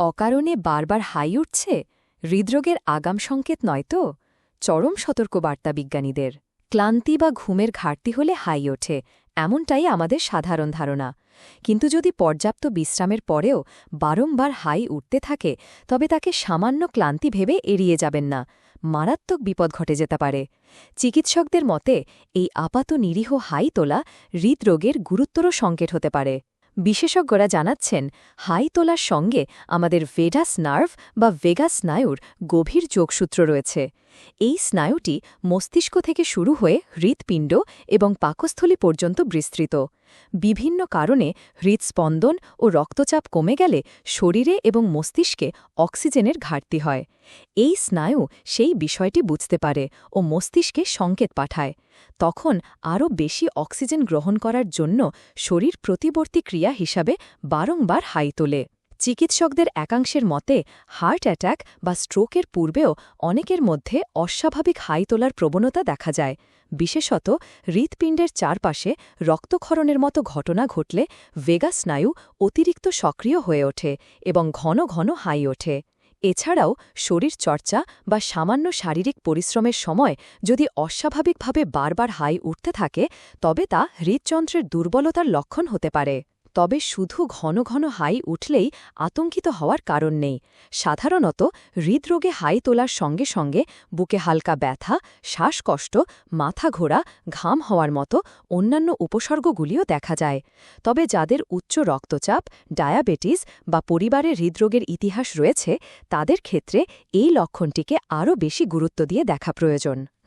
অকারণে বারবার হাই উঠছে, হৃদরোগের আগাম সংকেত নয় তো? চরম সতর্কবার্তা বিজ্ঞানীদের। ক্লান্তি বা ঘুমের ঘাটতি হলে হাই ওঠে, এমনটাই আমাদের সাধারণ ধারণা। কিন্তু যদি পর্যাপ্ত বিশ্রামের পরেও বারংবার হাই উঠতে থাকে, তবে তাকে সামান্য ক্লান্তি ভেবে এড়িয়ে যাবেন না। মারাত্মক বিপদ ঘটে যেতে পারে। চিকিৎসকদের মতে, এই আপাত নিরীহ হাই তোলা হৃদরোগের গুরুত্বর সংকেত হতে পারে। বিশেষজ্ঞরা জানাচ্ছেন, হাই তোলার সঙ্গে আমাদের ভেডাস নার্ভ বা ভেগা স্নায়ুর গভীর যোগসূত্র রয়েছে। এই স্নায়ুটি মস্তিষ্ক থেকে শুরু হয়ে হৃৎপিণ্ড এবং পাকস্থলী পর্যন্ত বিস্তৃত। বিভিন্ন কারণে হৃদস্পন্দন ও রক্তচাপ কমে গেলে শরীরে এবং মস্তিষ্কে অক্সিজেনের ঘাটতি হয়। এই স্নায়ু সেই বিষয়টি বুঝতে পারে ও মস্তিষ্কে সংকেত পাঠায়। তখন আরও বেশি অক্সিজেন গ্রহণ করার জন্য শরীর প্রতিবর্তী ক্রিয়া হিসাবে বারংবার হাই তোলে। চিকিৎসকদের একাংশের মতে, হার্ট অ্যাট্যাক বা স্ট্রোকের পূর্বেও অনেকের মধ্যে অস্বাভাবিক হাই তোলার প্রবণতা দেখা যায়। বিশেষত হৃৎপিণ্ডের চারপাশে রক্তক্ষরণের মতো ঘটনা ঘটলে ভেগা স্নায়ু অতিরিক্ত সক্রিয় হয়ে ওঠে এবং ঘন ঘন হাই ওঠে। এছাড়াও শরীর চর্চা বা সামান্য শারীরিক পরিশ্রমের সময় যদি অস্বাভাবিকভাবে বারবার হাই উঠতে থাকে, তবে তা হৃদযন্ত্রের দুর্বলতার লক্ষণ হতে পারে। তবে শুধু ঘন ঘন হাই উঠলেই আতঙ্কিত হওয়ার কারণ নেই। সাধারণত হৃদরোগে হাই তোলার সঙ্গে সঙ্গে বুকে হালকা ব্যথা, শ্বাসকষ্ট, মাথা ঘোরা, ঘাম হওয়ার মতো অন্যান্য উপসর্গগুলিও দেখা যায়। তবে যাদের উচ্চ রক্তচাপ, ডায়াবেটিস বা পরিবারে হৃদরোগের ইতিহাস রয়েছে, তাদের ক্ষেত্রে এই লক্ষণটিকে আরও বেশি গুরুত্ব দিয়ে দেখা প্রয়োজন।